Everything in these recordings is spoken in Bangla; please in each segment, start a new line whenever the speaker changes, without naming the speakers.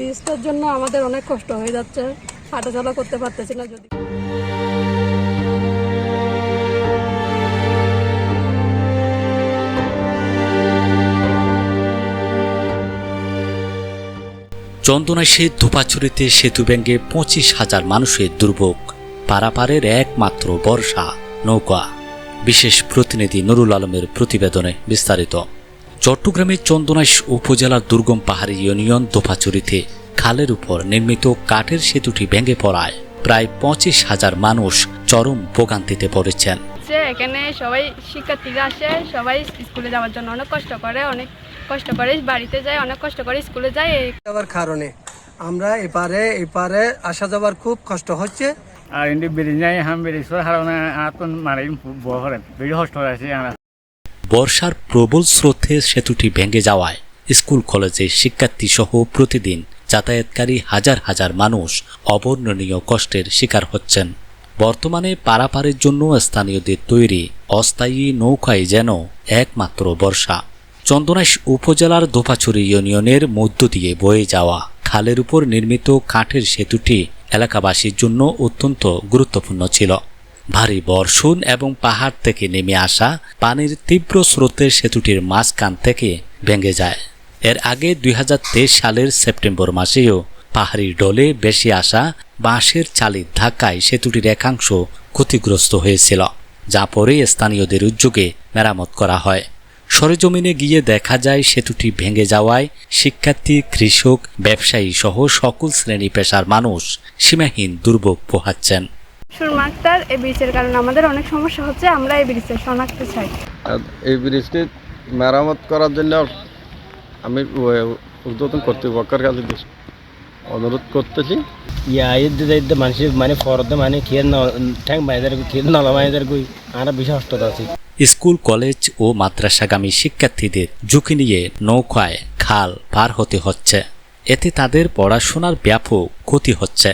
বীজটার জন্য আমাদের অনেক কষ্ট হয়ে যাচ্ছে। হাঁটাচলা করতে পারতেছি না যদি।
চন্দনাশে ধোপাছড়িতে সেতু ব্যাঙ্গে পঁচিশ হাজার মানুষের দুর্ভোগ। পারাপারের একমাত্র বর্ষা নৌকা। বিশেষ প্রতিনিধি নুরুল আলমের প্রতিবেদনে বিস্তারিত। চট্টগ্রামের চন্দনাইশ উপজেলার দুর্গম পাহাড়ি ইউনিয়ন দোপাচুরিতে খালের উপর নির্মিত কাঠের সেতুটি ভেঙে পড়ায় প্রায় পঁচিশ হাজার মানুষ চরম ভোগান্তিতে পড়েছেন।
যে এখানে সবাই শিক্ষার্থীরা আসে সবাই স্কুলে যাওয়ার জন্য অনেক কষ্ট করে অনেক কষ্ট করে বাড়িতে যায় অনেক কষ্ট করে স্কুলে যায়। এই
যাওয়ার কারণে আমরা এপারে এপারে আসা যাওয়ার খুব কষ্ট হচ্ছে।
আর ইন্দি বেরিয়ে হাম বেরিয়ে হারানো আতন মারি বহরে বেরি হস্ত আছে আমরা।
বর্ষার প্রবল স্রোতে সেতুটি ভেঙে যাওয়ায় স্কুল, কলেজে শিক্ষার্থী সহ প্রতিদিন যাতায়াতকারী হাজার হাজার মানুষ অবর্ণনীয় কষ্টের শিকার হচ্ছেন। বর্তমানে পারাপারের জন্য স্থানীয়দের তৈরি অস্থায়ী নৌকায় যেন একমাত্র বর্ষা। চন্দনাইশ উপজেলার দোপাছড়ি ইউনিয়নের মধ্য দিয়ে বয়ে যাওয়া খালের উপর নির্মিত কাঠের সেতুটি এলাকাবাসীর জন্য অত্যন্ত গুরুত্বপূর্ণ ছিল। ভারী বর্ষণ এবং পাহাড় থেকে নেমে আসা পানির তীব্র স্রোতের সেতুটির মাঝখান থেকে ভেঙে যায়। এর আগে দুই হাজার তেইশ সালের সেপ্টেম্বর মাসেও পাহাড়ি ডলে বেশি আসা বাঁশের চালির ধাক্কায় সেতুটির একাংশ ক্ষতিগ্রস্ত হয়েছিল, যা পরে স্থানীয়দের উদ্যোগে মেরামত করা হয়। সরেজমিনে গিয়ে দেখা যায় সেতুটি ভেঙে যাওয়ায় শিক্ষার্থী, কৃষক ব্যবসায়ী সহ সকল শ্রেণি পেশার মানুষ সীমাহীন দুর্ভোগ পোহাচ্ছেন।
সুরমা আক্তার এই ব্রিজের কারণে আমাদের অনেক সমস্যা হচ্ছে আমরা এই ব্রিজের শনাক্ত চাই।
এই ব্রিজটি মেরামত করার জন্য আমি উদ্বোধন কর্তৃপক্ষের কাছে অনুরোধ করতেছি।
ইয়া ইদ্দে যাইতে মানে ফরতে মানে খেয়ে ঠ্যাং বাইদের খেয়ে নলা বাইদের কই আমরা হস্ততা আছি।
স্কুল কলেজ ও মাদ্রাসাগামী শিক্ষার্থীদের ঝুঁকি নিয়ে নৌকায় খাল পার হতে হচ্ছে। এতে তাদের পড়াশোনার ব্যাপক ক্ষতি হচ্ছে।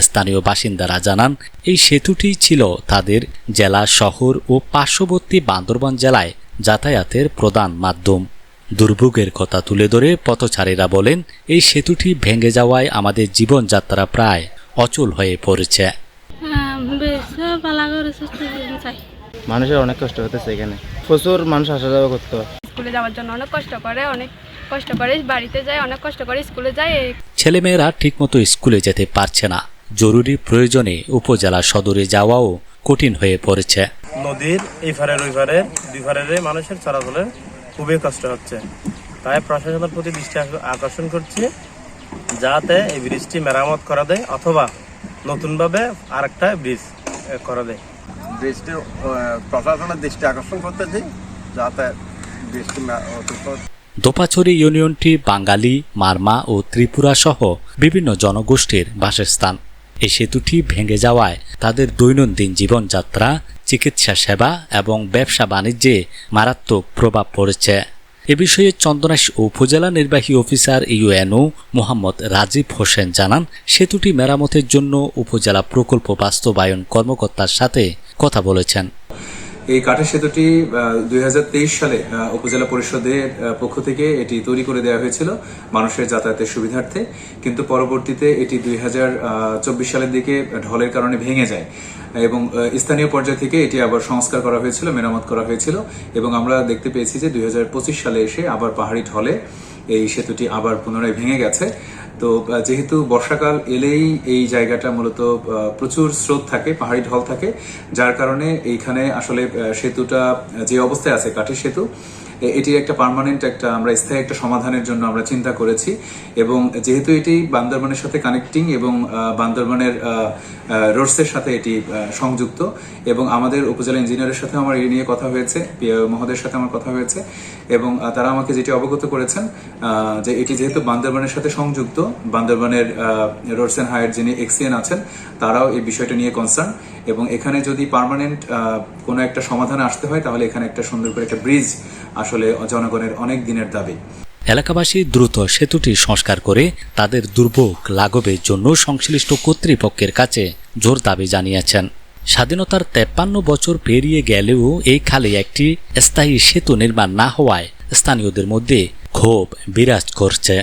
স্থানীয় বাসিন্দারা জানান এই সেতুটি ছিল তাদের জেলা শহর ও পার্শ্ববর্তী বান্দরবান জেলায় যাতায়াতের প্রধান মাধ্যম। দুর্ভোগের কথা তুলে ধরে পথচারীরা বলেন এই সেতুটি ভেঙে যাওয়ায় আমাদের জীবনযাত্রা প্রায় অচল হয়ে পড়েছে।
চাই।
মানুষের অনেক কষ্ট হতেছে এখানে। প্রচুর মানুষ আসা যাওয়া করতে হয়।
স্কুলে যাওয়ার জন্য অনেক কষ্ট করে অনেক কষ্ট করে বাড়িতে যায় অনেক কষ্ট করে স্কুলে যায়
ছেলেমেয়েরা ঠিকমতো স্কুলে যেতে পারছে না। জরুরি প্রয়োজনে উপজেলা সদরে যাওয়াও কঠিন হয়ে পড়েছে।
নদীর এই ফারের ওই ফারে দুই ফারের মানুষের চলাচলে খুবই কষ্ট হচ্ছে। তাই প্রশাসনের প্রতি দৃষ্টি আকর্ষণ করছি যাতে এই ব্রিজটি মেরামত করা দেয় অথবা নতুনভাবে আরেকটা ব্রিজ করা দেয়।
ব্রিজটি প্রশাসনের দৃষ্টি আকর্ষণ করতেছি যাতে ব্রিজটি
দোপাছড়ি ইউনিয়নটি বাঙালি মারমা ও ত্রিপুরা সহ বিভিন্ন জনগোষ্ঠীর বাসস্থান। এই সেতুটি ভেঙে যাওয়ায় তাদের দৈনন্দিন জীবনযাত্রা, চিকিৎসা সেবা এবং ব্যবসা বাণিজ্যে মারাত্মক প্রভাব পড়েছে। এ বিষয়ে চন্দনাশ উপজেলা নির্বাহী অফিসার ইউএনও মোহাম্মদ রাজীব হোসেন জানান, সেতুটি মেরামতের জন্য উপজেলা প্রকল্প বাস্তবায়ন কর্মকর্তার সাথে কথা বলেছেন।
এই কাঠের সেতুটি দুই সালে উপজেলা পরিষদের পক্ষ থেকে এটি তৈরি করে দেওয়া হয়েছিল মানুষের যাতায়াতের সুবিধার্থে। কিন্তু পরবর্তীতে এটি দুই হাজার চব্বিশ সালের দিকে ঢলের কারণে ভেঙে যায় এবং স্থানীয় পর্যায় থেকে এটি আবার সংস্কার করা হয়েছিল, মেরামত করা হয়েছিল এবং আমরা দেখতে পেয়েছি যে দুই হাজার পঁচিশ সালে এসে আবার পাহাড়ি ঢলে এই সেতুটি আবার পুনরায় ভেঙে গেছে। তো যেহেতু বর্ষাকাল এলেই এই জায়গাটা মূলত প্রচুর স্রোত থাকে, পাহাড়ি ঢল থাকে, যার কারণে এইখানে আসলে সেতুটা যে অবস্থায় আছে, কাঠের সেতু এ- এটি একটা পার্মানেন্ট একটা আমরা স্থায়ী একটা সমাধানের জন্য আমরা চিন্তা করেছি এবং যেহেতু এটি বান্দরবানের সাথে কানেক্টিং এবং বান্দরবানের রোডসের সাথে এটি সংযুক্ত এবং আমাদের উপজেলা ইঞ্জিনিয়ারের সাথে আমার এই নিয়ে কথা হয়েছে মহোদয়ের সাথে আমার কথা হয়েছে এবং তারা আমাকে যেটি অবগত করেছেন যে এটি যেহেতু বান্দরবানের সাথে সংযুক্ত, বান্দরবানের রোডস অ্যান্ড হায়ার যিনি এক্সিএন আছেন, তারাও এই বিষয়টা নিয়ে কনসার্ন এবং এখানে যদি পার্মানেন্ট কোনো একটা সমাধানে আসতে হয়, তাহলে এখানে একটা সুন্দর করে একটা ব্রিজ আসলে জনগণের অনেক দিনের দাবি।
এলাকাবাসী দ্রুত সেতুটি সংস্কার করে তাদের দুর্ভোগ লাঘবের জন্য সংশ্লিষ্ট কর্তৃপক্ষের কাছে জোর দাবি জানিয়েছেন। স্বাধীনতার তেপ্পান্ন বছর পেরিয়ে গেলেও এই খালে একটি স্থায়ী সেতু নির্মাণ না হওয়ায় স্থানীয়দের মধ্যে ক্ষোভ বিরাজ করছে।